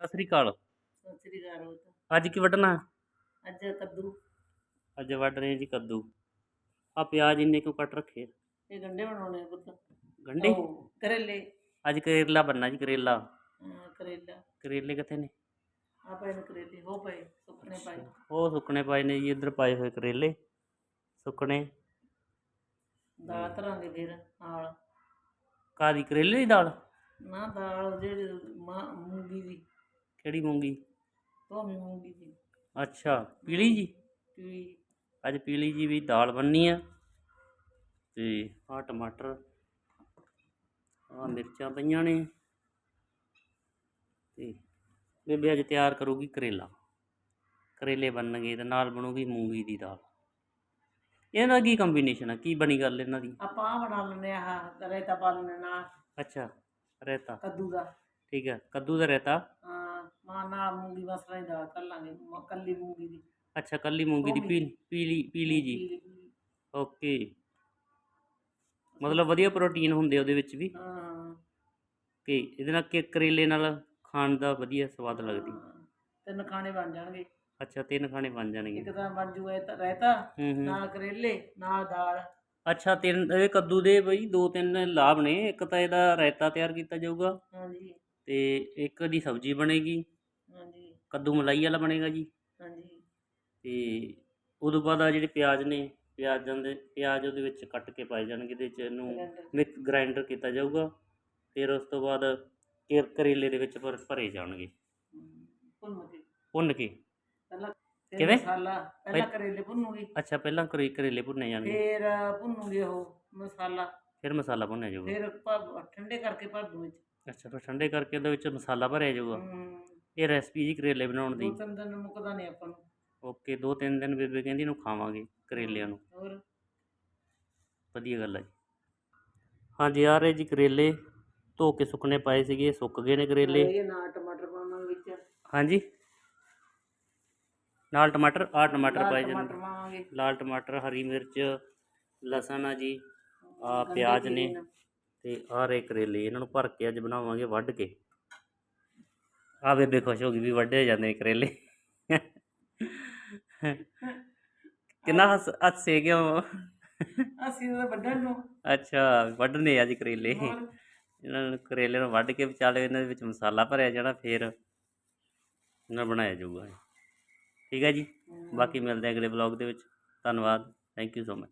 ਸਤਿ ਸ੍ਰੀ ਅਕਾਲ। ਸਤਿ ਸ੍ਰੀ ਅਕਾਲ ਤਾਂ ਅੱਜ ਕੀ ਵੱਢਣਾ? ਅੱਜ ਕੱਦੂ। ਅੱਜ ਵੱਢ ਰਹੇ ਜੀ ਕੱਦੂ। ਆ ਪਿਆਜ਼ ਇੰਨੇ ਕਿਉਂ ਕੱਟ ਰੱਖੇ ਆ? ਇਹ ਗੰਡੇ ਬਣਾਉਣੇ ਆ ਪੁੱਤ। ਗੰਢੇ ਉਹ ਕਰੇਲੇ। ਅੱਜ ਕਰੇਲਾ ਬੰਨਾ ਜੀ ਕਰੇਲਾ। ਕਰੇਲਾ। ਕਰੇਲੇ ਕਿੱਥੇ ਨੇ? ਆ ਪਏ ਨੇ ਕਰੇਲੇ ਹੋ ਪਏ ਸੁੱਕਣੇ ਪਏ। ਉਹ ਸੁੱਕਣੇ ਪਾਏ ਨੇ ਜੀ ਇੱਧਰ ਪਾਏ ਹੋਏ ਕਰੇਲੇ। ਸੁੱਕਣੇ। ਦਾਲ ਧਰਾਂਗੇ ਫਿਰ ਨਾਲ। ਕਾਦੀ ਕਰੇਲੇ ਦੀ ਦਾਲ? ਨਾ ਦਾਲ ਜਿਹੜੀ ਮਾਂ ਮੂੰਗੀ ਦੀ। ਕਿਹੜੀ ਮੂੰਗੀ? ਅੱਛਾ ਪੀਲੀ ਜੀ? ਪੀਲੀ ਅੱਜ ਪੀਲੀ ਜੀ ਵੀ ਦਾਲ ਬੰਨੀ ਆ ਤੇ ਆ ਟਮਾਟਰ ਆ ਮਿਰਚਾਂ ਪਈਆਂ ਨੇ ਤੇ ਬੇਬੇ ਅੱਜ ਤਿਆਰ ਕਰੂਗੀ ਕਰੇਲਾ। ਕਰੇਲੇ ਬਣਨਗੇ ਤੇ ਨਾਲ ਬਣੂਗੀ ਮੂੰਗੀ ਦੀ ਦਾਲ। ਇਹਨਾਂ ਦਾ ਕੀ ਕੰਬੀਨੇਸ਼ਨ ਆ? ਕੀ ਬਣੀ ਗੱਲ ਇਹਨਾਂ ਦੀ? ਆਪਾਂ ਆਹ ਬਣਾ ਲੈਂਦੇ ਆ ਰਾਇਤਾ ਪਾ ਨਾਲ। ਅੱਛਾ ਰਾਇਤਾ ਕੱਦੂ ਦਾ। ਠੀਕ ਹੈ ਕੱਦੂ ਦਾ ਰਾਇਤਾ ਹਾਂ। ਮਾਂ ਨਾਲ ਮੂੰਗੀ ਮਸਲਾ ਦੀ ਦਾਲ ਕਰ ਲਾਂਗੇ ਮ- ਕੱਲੀ ਮੂੰਗੀ ਦੀ। ਅੱਛਾ ਕੱਲੀ ਮੂੰਗੀ ਦੀ ਪੀਲੀ ਪੀਲੀ ਪੀਲੀ ਜੀ। ਪੀਲੀ- ਪੀਲੀ। ਓਕੇ। ਮਤਲਬ ਵਧੀਆ ਪ੍ਰੋਟੀਨ ਹੁੰਦੇ ਉਹਦੇ ਵਿੱਚ ਵੀ। ਹਾਂ। ਕਿ ਇਹਦੇ ਨਾਲ ਕਿ ਕਰੇਲੇ ਨਾਲ ਖਾਣ ਦਾ ਵਧੀਆ ਸਵਾਦ ਲੱਗਦੀ। ਹਾਂ। ਤਿੰਨ ਖਾਣੇ ਬਣ ਜਾਣਗੇ। ਅੱਛਾ ਤਿੰਨ ਖਾਣੇ ਬਣ ਜਾਣਗੇ। ਇੱਕ ਤਾਂ ਬਣ ਜੂਗਾ ਇਹ ਤਾਂ ਰਾਇਤਾ ਹੂੰ ਹੂੰ। ਨਾਲ ਕਰੇਲੇ ਨਾਲ ਦਾਲ। ਅੱਛਾ ਤਿੰਨ ਇਹ ਕੱਦੂ ਦੇ ਬਈ ਦੋ ਤਿੰਨ ਲਾਭ ਨੇ। ਇੱਕ ਤਾਂ ਇਹਦਾ ਰਾਇਤਾ ਤਿਆਰ ਕੀਤਾ ਜਾਊਗਾ। ਹਾਂਜੀ। ਤੇ ਇੱਕ ਦੀ ਸਬਜ਼ੀ ਬਣੇਗੀ। ਕੱਦੂ ਮਲਾਈ ਵਾਲਾ ਬਣੇਗਾ ਜੀ। ਹਾਂਜੀ। ਤੇ ਉਦੋਂ ਬਾਅਦ ਆ ਜਿਹੜੇ ਪਿਆਜ਼ ਨੇ ਪਿਆਜ਼ਾਂ ਦੇ ਪਿਆਜ਼ ਉਹਦੇ ਵਿੱਚ ਕੱਟ ਕੇ ਪਾਏ ਜਾਣਗੇ ਇਹਦੇ ਚ ਇਹਨੂੰ। ਮਿਕਸ ਗ੍ਰਾਈਂਡਰ ਕੀਤਾ ਜਾਊਗਾ। ਫਿਰ ਉਸ ਤੋਂ ਬਾਅਦ ਕੇ ਕਰੇਲੇ ਦੇ ਵਿੱਚ ਭਰ- ਭਰੇ ਜਾਣਗੇ। ਭੁੰਨ ਕੇ। ਭੁੰਨ ਕੇ। ਪਹਿਲਾਂ ਫਿਰ ਕਿਵੇਂ? ਮਸਾਲਾ ਪਹਿਲਾਂ ਕਰੇਲੇ ਭੁੰਨੂਗੀ। ਅੱਛਾ ਪਹਿਲਾਂ ਕਰੇ ਕਰੇਲੇ ਭੁੰਨੇ ਜਾਣਗੇ। ਫਿਰ ਭੁੰਨੂਗੀ ਉਹ ਮਸਾਲਾ। ਫਿਰ ਮਸਾਲਾ ਭੁੰਨਿਆ ਜਾਊਗਾ। ਫਿਰ ਭਰ- ਠੰਡੇ ਕਰਕੇ ਭਰ ਦੂ ਵਿੱਚ। ਅੱਛਾ ਫਿਰ ਠੰਡੇ ਕਰਕੇ ਉਹਦੇ ਵਿੱਚ ਮਸਾਲਾ ਭਰਿਆ ਜਾਊਗਾ। ਹਮ, ਇਹ ਰੈਸਪੀ ਜੀ ਕਰੇਲੇ ਬਣਾਉਣ ਦੀ। ਦੋ ਤਿੰਨ ਦਿਨ ਮੁੱਕਦਾ ਨਹੀਂ ਆਪਾਂ ਨੂੰ। ਓਕੇ ਦੋ ਤਿੰਨ ਦਿਨ ਬੇਬੇ ਕਹਿੰਦੀ ਇਹਨੂੰ ਖਾਵਾਂਗੇ ਕਰੇਲਿਆਂ ਨੂੰ। ਹੋਰ? ਵਧੀਆ ਗੱਲ ਹੈ ਜੀ। ਹਾਂਜੀ ਆ ਰਹੇ ਜੀ ਕਰੇਲੇ। ਧੋ ਕੇ ਸੁੱਕਣੇ ਪਾਏ ਸੀਗੇ ਸੁੱਕ ਗਏ ਨੇ ਕਰੇਲੇ। ਇਹ ਨਾਲ ਟਮਾਟਰ ਪਾਵਾਂਗੇ ਵਿੱਚ। ਹਾਂਜੀ? ਨਾਲ ਟਮਾਟਰ ਆ ਟਮਾਟਰ ਪਾਏ ਟਮਾਟਰ ਜਾਂਦੇ ਪਾਵਾਂਗੇ। ਲਾਲ ਟਮਾਟਰ ਹਰੀ ਮਿਰਚ ਲਸਣ ਆ ਜੀ ਆ ਗੰਢੇ ਪਿਆਜ਼ ਨੇ। ਤੇ ਆ ਰਹੇ ਕਰੇਲੇ। ਇਹਨਾਂ ਨੂੰ ਭਰ ਕੇ ਅੱਜ ਬਣਾਵਾਂਗੇ ਵੱਢ ਕੇ। ਆ ਬੇਬੇ ਖੁਸ਼ ਹੋ ਗਈ ਵੀ ਵੱਢੇ ਜਾਂਦੇ ਨੇ ਕਰੇਲੇ। ਕਿੰਨਾ ਹੱਸ ਹੱਸੇ ਕਿਉਂ? ਅਸੀਂ ਤਾਂ ਵੱਢਣ ਨੂੰ। ਅੱਛਾ ਵੱਢਨੇ ਅੱਜ ਕਰੇਲੇ। ਇਹਨਾਂ ਨੂੰ ਕਰੇਲੇ ਨੂੰ ਵੱਢ ਕੇ ਵਿਚਾਲੇ ਇਹਨਾਂ ਦੇ ਵਿੱਚ ਮਸਾਲਾ ਭਰਿਆ ਜਾਣਾ ਫਿਰ ਇਹਨਾਂ ਬਣਾਇਆ ਜਾਊਗਾ। ਠੀਕ ਹੈ ਜੀ? ਬਾਕੀ ਮਿਲਦੇ ਆ ਅਗਲੇ ਬਲੌਗ ਦੇ ਵਿੱਚ। ਧੰਨਵਾਦ। Thank you so much.